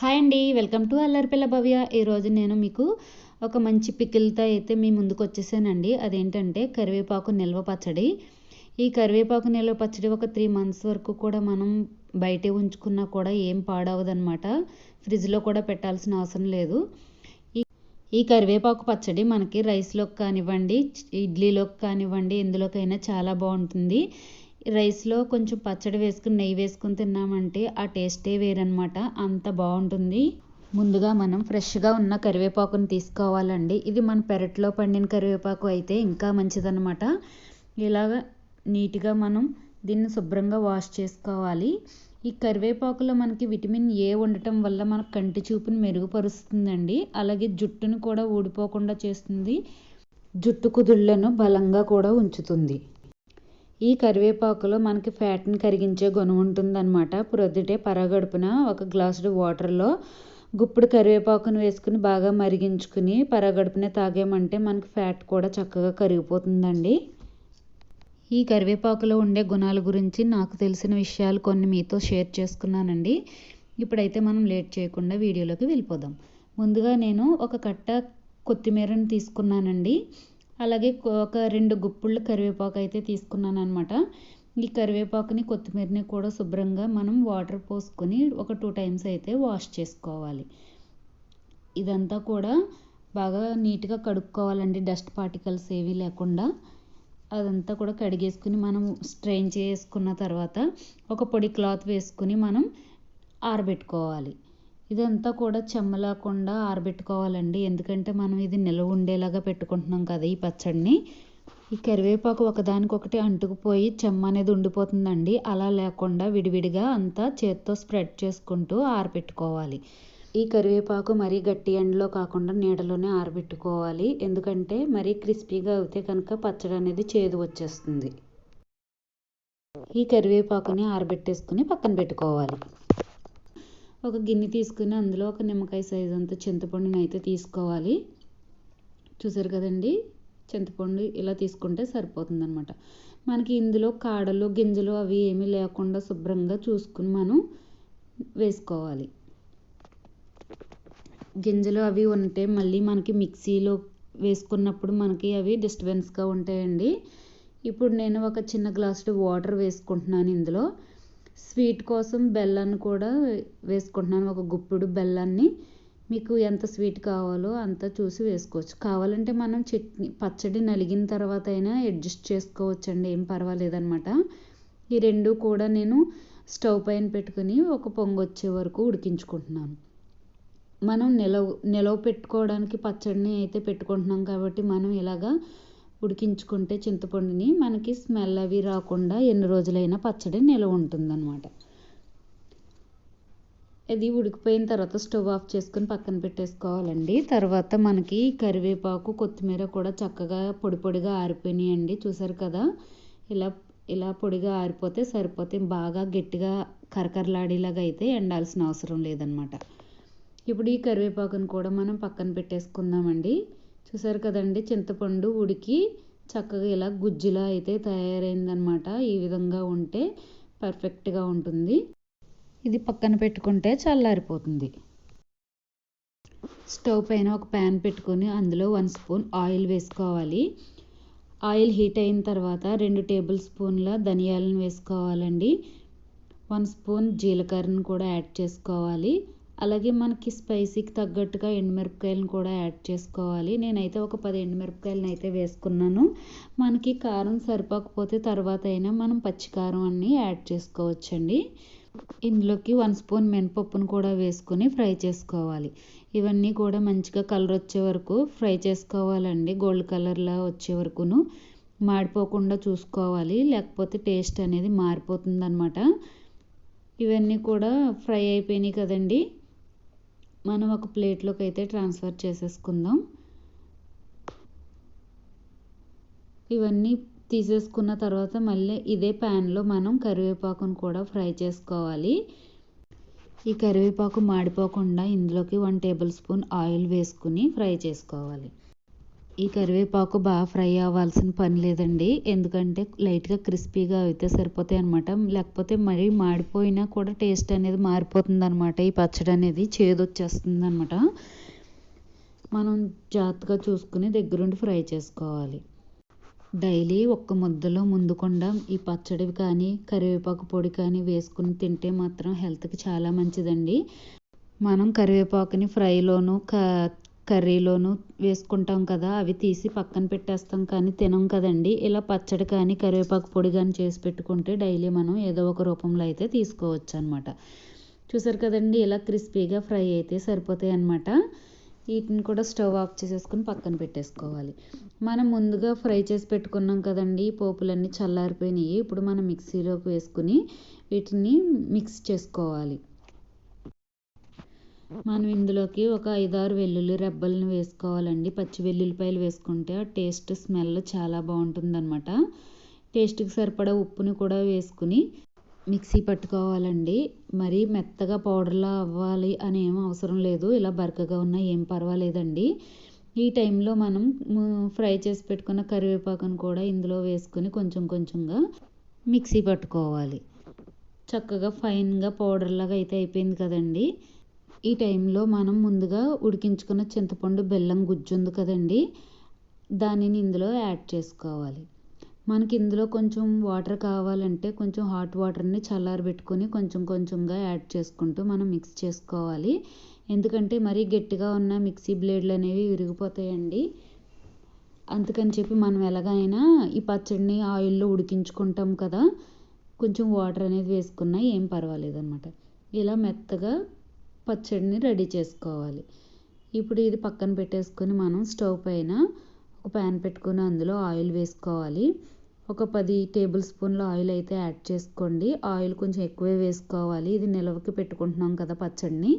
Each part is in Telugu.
హాయ్ అండి వెల్కమ్ టు అల్లరిపిల్ల భవ్య. ఈరోజు నేను మీకు ఒక మంచి పికిల్తో అయితే మీ ముందుకు వచ్చేసానండి. అదేంటంటే కరివేపాకు నిల్వ పచ్చడి. ఈ కరివేపాకు నిల్వ పచ్చడి ఒక త్రీ మంత్స్ వరకు కూడా మనం బయటే ఉంచుకున్నా కూడా ఏం పాడవదనమాట ఫ్రిడ్జ్లో కూడా పెట్టాల్సిన అవసరం లేదు. ఈ ఈ కరివేపాకు పచ్చడి మనకి రైస్లోకి కానివ్వండి ఇడ్లీలోకి కానివ్వండి ఎందులోకైనా చాలా బాగుంటుంది. రైస్లో కొంచెం పచ్చడి వేసుకుని నెయ్యి వేసుకుని తిన్నామంటే ఆ టేస్టే వేరనమాట అంత బాగుంటుంది. ముందుగా మనం ఫ్రెష్గా ఉన్న కరివేపాకుని తీసుకోవాలండి. ఇది మన పెరట్లో పండిన కరివేపాకు అయితే ఇంకా మంచిదన్నమాట. ఇలాగ నీట్గా మనం దీన్ని శుభ్రంగా వాష్ చేసుకోవాలి. ఈ కరివేపాకులో మనకి విటమిన్ ఏ ఉండటం వల్ల మన కంటి చూపును మెరుగుపరుస్తుందండి. అలాగే జుట్టును కూడా ఊడిపోకుండా చేస్తుంది. జుట్టు కుదుళ్ళను బలంగా కూడా ఉంచుతుంది. ఈ కరివేపాకులో మనకి ఫ్యాట్ని కరిగించే గుణం ఉంటుందన్నమాట. ప్రొద్దుటే పరగడుపున ఒక గ్లాసుడు వాటర్లో గుప్పుడు కరివేపాకును వేసుకుని బాగా మరిగించుకుని పరగడుపునే తాగామంటే మనకి ఫ్యాట్ కూడా చక్కగా కరిగిపోతుందండి. ఈ కరివేపాకులో ఉండే గుణాల గురించి నాకు తెలిసిన విషయాలు కొన్ని మీతో షేర్ చేసుకున్నానండి. ఇప్పుడైతే మనం లేట్ చేయకుండా వీడియోలోకి వెళ్ళిపోదాం. ముందుగా నేను ఒక కట్ట కొత్తిమీరను తీసుకున్నానండి. అలాగే ఒక రెండు గుప్పుళ్ళు కరివేపాకు అయితే తీసుకున్నాను అనమాట ఈ కరివేపాకుని కొత్తిమీరని కూడా శుభ్రంగా మనం వాటర్ పోసుకొని ఒక టూ టైమ్స్ అయితే వాష్ చేసుకోవాలి. ఇదంతా కూడా బాగా నీట్గా కడుక్కోవాలండి. డస్ట్ పార్టికల్స్ ఏవి లేకుండా. అదంతా కూడా కడిగేసుకుని మనం స్ట్రెయిన్ చేసుకున్న తర్వాత ఒక పొడి క్లాత్ వేసుకుని మనం ఆరబెట్టుకోవాలి. ఇదంతా కూడా చెమ్మలేకుండా ఆరబెట్టుకోవాలండి. ఎందుకంటే మనం ఇది నిల్వ ఉండేలాగా పెట్టుకుంటున్నాం కదా ఈ పచ్చడిని. ఈ కరివేపాకు ఒకదానికొకటి అంటుకుపోయి చెమ్మ అనేది ఉండిపోతుందండి. అలా లేకుండా విడివిడిగా అంతా చేత్తో స్ప్రెడ్ చేసుకుంటూ ఆరబెట్టుకోవాలి. ఈ కరివేపాకు మరీ గట్టి ఎండలో కాకుండా నీడలోనే ఆరబెట్టుకోవాలి. ఎందుకంటే మరీ క్రిస్పీగా అవుతే కనుక పచ్చడి అనేది చేదు వచ్చేస్తుంది. ఈ కరివేపాకుని ఆరబెట్టేసుకుని పక్కన పెట్టుకోవాలి. ఒక గిన్నె తీసుకుని అందులో ఒక నిమ్మకాయ సైజ్ అంత చింతపండుని అయితే తీసుకోవాలి. చూసారు కదండి? చింతపండు ఇలా తీసుకుంటే సరిపోతుందనమాట మనకి ఇందులో కాడలు గింజలు అవి ఏమీ లేకుండా శుభ్రంగా చూసుకుని మనం వేసుకోవాలి. గింజలు అవి ఉంటే మళ్ళీ మనకి మిక్సీలో వేసుకున్నప్పుడు మనకి అవి డిస్టర్బెన్స్గా ఉంటాయండి. ఇప్పుడు నేను ఒక చిన్న గ్లాసు వాటర్ వేసుకుంటున్నాను ఇందులో. స్వీట్ కోసం బెల్లాన్ని కూడా వేసుకుంటున్నాను ఒక గుప్పుడు బెల్లాన్ని మీకు ఎంత స్వీట్ కావాలో అంత చూసి వేసుకోవచ్చు. కావాలంటే మనం చట్నీ పచ్చడి నలిగిన తర్వాత అయినా అడ్జస్ట్ చేసుకోవచ్చండి. ఏం పర్వాలేదనమాట ఈ రెండు కూడా నేను స్టవ్ పైన పెట్టుకుని ఒక పొంగు వచ్చే వరకు ఉడికించుకుంటున్నాను. మనం నిలవ నిలవ పెట్టుకోవడానికి పచ్చడిని అయితే పెట్టుకుంటున్నాం కాబట్టి మనం ఇలాగా ఉడికించుకుంటే చింతపండుని మనకి స్మెల్ అవి రాకుండా ఎన్ని రోజులైనా పచ్చడి నిలవ ఉంటుందన్నమాట. ఇది ఉడికిపోయిన తర్వాత స్టవ్ ఆఫ్ చేసుకుని పక్కన పెట్టేసుకోవాలండి. తర్వాత మనకి కరివేపాకు కొత్తిమీర కూడా చక్కగా పొడి పొడిగా ఆరిపోయినాయండి. చూసారు కదా? ఇలా ఇలా పొడిగా ఆరిపోతే సరిపోతే బాగా గట్టిగా కరకరలాడేలాగా అయితే ఎండాల్సిన అవసరం లేదనమాట ఇప్పుడు ఈ కరివేపాకును కూడా మనం పక్కన పెట్టేసుకుందామండి. చూసారు కదండి చింతపండు ఉడికి చక్కగా ఇలా గుజ్జులా అయితే తయారైందనమాట ఈ విధంగా ఉంటే పర్ఫెక్ట్గా ఉంటుంది. ఇది పక్కన పెట్టుకుంటే చల్లారిపోతుంది. స్టవ్ పైన ఒక ప్యాన్ పెట్టుకొని అందులో వన్ స్పూన్ ఆయిల్ వేసుకోవాలి. ఆయిల్ హీట్ అయిన తర్వాత రెండు టేబుల్ స్పూన్ల ధనియాలను వేసుకోవాలండి. వన్ స్పూన్ జీలకర్రను కూడా యాడ్ చేసుకోవాలి. అలాగే మనకి స్పైసీకి తగ్గట్టుగా ఎండుమిరపకాయలను కూడా యాడ్ చేసుకోవాలి. నేనైతే ఒక పది ఎండుమిరపకాయలను అయితే వేసుకున్నాను. మనకి కారం సరిపోకపోతే తర్వాత అయినా మనం పచ్చికారం అన్నీ యాడ్ చేసుకోవచ్చండి. ఇందులోకి వన్ స్పూన్ మినపప్పును కూడా వేసుకొని ఫ్రై చేసుకోవాలి. ఇవన్నీ కూడా మంచిగా కలర్ వచ్చే వరకు ఫ్రై చేసుకోవాలండి. గోల్డ్ కలర్లా వచ్చే వరకును. మాడిపోకుండా చూసుకోవాలి. లేకపోతే టేస్ట్ అనేది మారిపోతుంది ఇవన్నీ కూడా ఫ్రై అయిపోయినాయి కదండి. మనం ఒక ప్లేట్లోకి అయితే ట్రాన్స్ఫర్ చేసేసుకుందాం. ఇవన్నీ తీసేసుకున్న తర్వాత మళ్ళీ ఇదే ప్యాన్లో మనం కరివేపాకును కూడా ఫ్రై చేసుకోవాలి. ఈ కరివేపాకు మాడిపోకుండా ఇందులోకి వన్ టేబుల్ స్పూన్ ఆయిల్ వేసుకుని ఫ్రై చేసుకోవాలి. ఈ కరివేపాకు బాగా ఫ్రై అవ్వాల్సిన పని లేదండి. ఎందుకంటే లైట్గా క్రిస్పీగా అయితే సరిపోతాయి అనమాట లేకపోతే మరీ మాడిపోయినా కూడా టేస్ట్ అనేది మారిపోతుంది అనమాట ఈ పచ్చడి అనేది చేదు వచ్చేస్తుంది అనమాట మనం జాగ్రత్తగా చూసుకుని దగ్గరుండి ఫ్రై చేసుకోవాలి. డైలీ ఒక్క ముద్దలో ముందుకుండా ఈ పచ్చడి కానీ కరివేపాకు పొడి కానీ వేసుకుని తింటే మాత్రం హెల్త్కి చాలా మంచిదండి. మనం కరివేపాకుని ఫ్రైలోను క కర్రీలోను వేసుకుంటాం కదా అవి తీసి పక్కన పెట్టేస్తాం కానీ తినం కదండి. ఇలా పచ్చడి కానీ కరివేపాకు పొడి కానీ చేసి పెట్టుకుంటే డైలీ మనం ఏదో ఒక రూపంలో అయితే తీసుకోవచ్చు అనమాట చూసారు కదండి ఇలా క్రిస్పీగా ఫ్రై అయితే సరిపోతాయి అనమాట వీటిని కూడా స్టవ్ ఆఫ్ చేసేసుకొని పక్కన పెట్టేసుకోవాలి. మనం ముందుగా ఫ్రై చేసి పెట్టుకున్నాం కదండి పోపులన్నీ చల్లారిపోయినాయి. ఇప్పుడు మనం మిక్సీలోకి వేసుకుని వీటిని మిక్స్ చేసుకోవాలి. మనం ఇందులోకి ఒక ఐదారు వెల్లుల్లి రెబ్బలను వేసుకోవాలండి. పచ్చి వెల్లుల్లిపాయలు వేసుకుంటే ఆ టేస్ట్ స్మెల్ చాలా బాగుంటుందన్నమాట. టేస్ట్కి సరిపడా ఉప్పుని కూడా వేసుకుని మిక్సీ పట్టుకోవాలండి. మరి మెత్తగా పౌడర్లా అవ్వాలి అని ఏం అవసరం లేదు. ఇలా బరకగా ఉన్నా ఏం పర్వాలేదండి. ఈ టైంలో మనం ఫ్రై చేసి పెట్టుకున్న కరివేపాకును కూడా ఇందులో వేసుకుని కొంచెం కొంచెంగా మిక్సీ పట్టుకోవాలి. చక్కగా ఫైన్గా పౌడర్లాగా అయితే అయిపోయింది కదండి. ఈ టైంలో మనం ముందుగా ఉడికించుకున్న చింతపండు బెల్లం గుజ్జు ఉంది కదండి దానిని ఇందులో యాడ్ చేసుకోవాలి. మనకి ఇందులో కొంచెం వాటర్ కావాలంటే కొంచెం హాట్ వాటర్ని చల్లారబెట్టుకొని కొంచెం కొంచెంగా యాడ్ చేసుకుంటూ మనం మిక్స్ చేసుకోవాలి. ఎందుకంటే మరీ గట్టిగా ఉన్న మిక్సీ బ్లేడ్లు అనేవి విరిగిపోతాయండి. అందుకని చెప్పి మనం ఎలాగైనా ఈ పచ్చడిని ఆయిల్లో ఉడికించుకుంటాం కదా కొంచెం వాటర్ అనేది వేసుకున్నా ఏం పర్వాలేదు అనమాట ఇలా మెత్తగా పచ్చడిని రెడీ చేసుకోవాలి. ఇప్పుడు ఇది పక్కన పెట్టేసుకొని మనం స్టవ్ పైన ఒక ప్యాన్ పెట్టుకుని అందులో ఆయిల్ వేసుకోవాలి. ఒక పది టేబుల్ స్పూన్ల ఆయిల్ అయితే యాడ్ చేసుకోండి. ఆయిల్ కొంచెం ఎక్కువే వేసుకోవాలి. ఇది నిలవకి పెట్టుకుంటున్నాం కదా పచ్చడిని.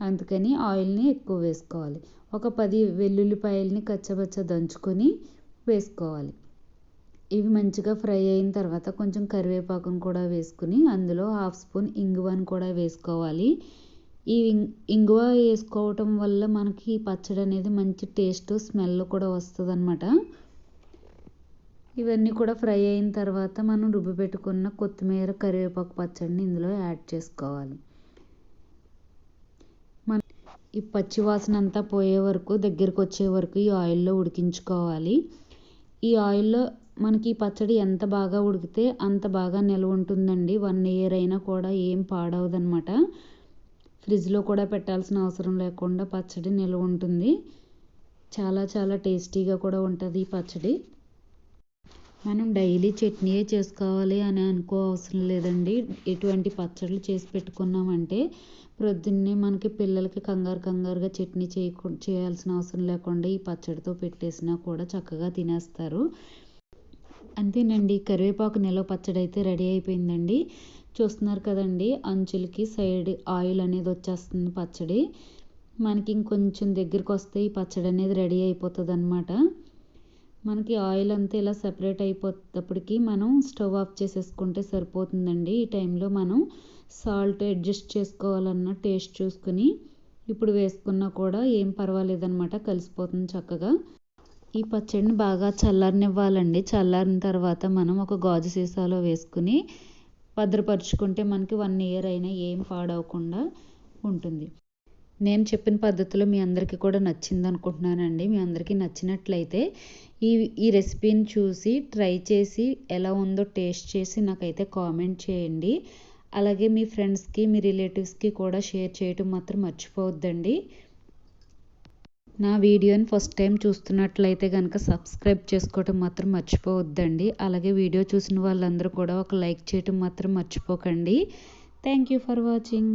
అందుకని ఆయిల్ని ఎక్కువ వేసుకోవాలి. ఒక పది వెల్లుల్లిపాయల్ని కచ్చబచ్చ దంచుకొని వేసుకోవాలి. ఇవి మంచిగా ఫ్రై అయిన తర్వాత కొంచెం కరివేపాకును కూడా వేసుకుని అందులో హాఫ్ స్పూన్ ఇంగువను కూడా వేసుకోవాలి. ఈ ఇంగువ వేసుకోవటం వల్ల మనకి ఈ పచ్చడి అనేది మంచి టేస్ట్ స్మెల్ కూడా వస్తుంది అనమాట ఇవన్నీ కూడా ఫ్రై అయిన తర్వాత మనం రుబ్బి పెట్టుకున్న కొత్తిమీర కరివేపాకు పచ్చడిని ఇందులో యాడ్ చేసుకోవాలి. మన ఈ పచ్చి వాసన అంతా పోయే వరకు దగ్గరికి వచ్చే వరకు ఈ ఆయిల్లో ఉడికించుకోవాలి. ఈ ఆయిల్లో మనకి ఈ పచ్చడి ఎంత బాగా ఉడికితే అంత బాగా నిల్వ ఉంటుందండి. వన్ ఇయర్ అయినా కూడా ఏం పాడవదనమాట ఫ్రిడ్జ్లో కూడా పెట్టాల్సిన అవసరం లేకుండా పచ్చడి నిల్వ ఉంటుంది. చాలా చాలా టేస్టీగా కూడా ఉంటుంది ఈ పచ్చడి. మనం డైలీ చట్నీయే చేసుకోవాలి అని అనుకో అవసరం లేదండి. ఎటువంటి పచ్చళ్ళు చేసి పెట్టుకున్నామంటే ప్రొద్దున్నే మనకి పిల్లలకి కంగారు కంగారుగా చట్నీ చేయకు చేయాల్సిన అవసరం లేకుండా ఈ పచ్చడితో పెట్టేసినా కూడా చక్కగా తినేస్తారు. అంతేనండి. కరివేపాకు నిలవ పచ్చడి అయితే రెడీ అయిపోయిందండి. చూస్తున్నారు కదండి. అంచులకి సైడ్ ఆయిల్ అనేది వచ్చేస్తుంది పచ్చడి. మనకి ఇంకొంచెం దగ్గరికి వస్తే ఈ పచ్చడి అనేది రెడీ అయిపోతుంది అనమాట మనకి ఆయిల్ అంతా ఇలా సెపరేట్ అయిపోతేప్పటికి మనం స్టవ్ ఆఫ్ చేసేసుకుంటే సరిపోతుందండి. ఈ టైంలో మనం సాల్ట్ అడ్జస్ట్ చేసుకోవాలన్న టేస్ట్ చూసుకుని ఇప్పుడు వేసుకున్నా కూడా ఏం పర్వాలేదన్నమాట. కలిసిపోతుంది చక్కగా. ఈ పచ్చడిని బాగా చల్లారనివ్వాలండి. చల్లారిన తర్వాత మనం ఒక గాజు సీసాలో వేసుకుని భద్రపరుచుకుంటే మనకి వన్ ఇయర్ అయినా ఏం పాడవకుండా ఉంటుంది. నేను చెప్పిన పద్ధతిలో మీ అందరికీ కూడా నచ్చింది అనుకుంటున్నానండి. మీ అందరికీ నచ్చినట్లయితే ఈ ఈ రెసిపీని చూసి ట్రై చేసి ఎలా ఉందో టేస్ట్ చేసి నాకైతే కామెంట్ చేయండి. అలాగే మీ ఫ్రెండ్స్కి మీ రిలేటివ్స్కి కూడా షేర్ చేయటం మాత్రం మర్చిపోవద్దండి. నా వీడియోని ఫస్ట్ టైం చూస్తున్నట్లయితే కనుక సబ్స్క్రైబ్ చేసుకోవటం మాత్రం మర్చిపోవద్దండి. అలాగే వీడియో చూసిన వాళ్ళందరూ కూడా ఒక లైక్ చేయటం మాత్రం మర్చిపోకండి. Thank you for watching.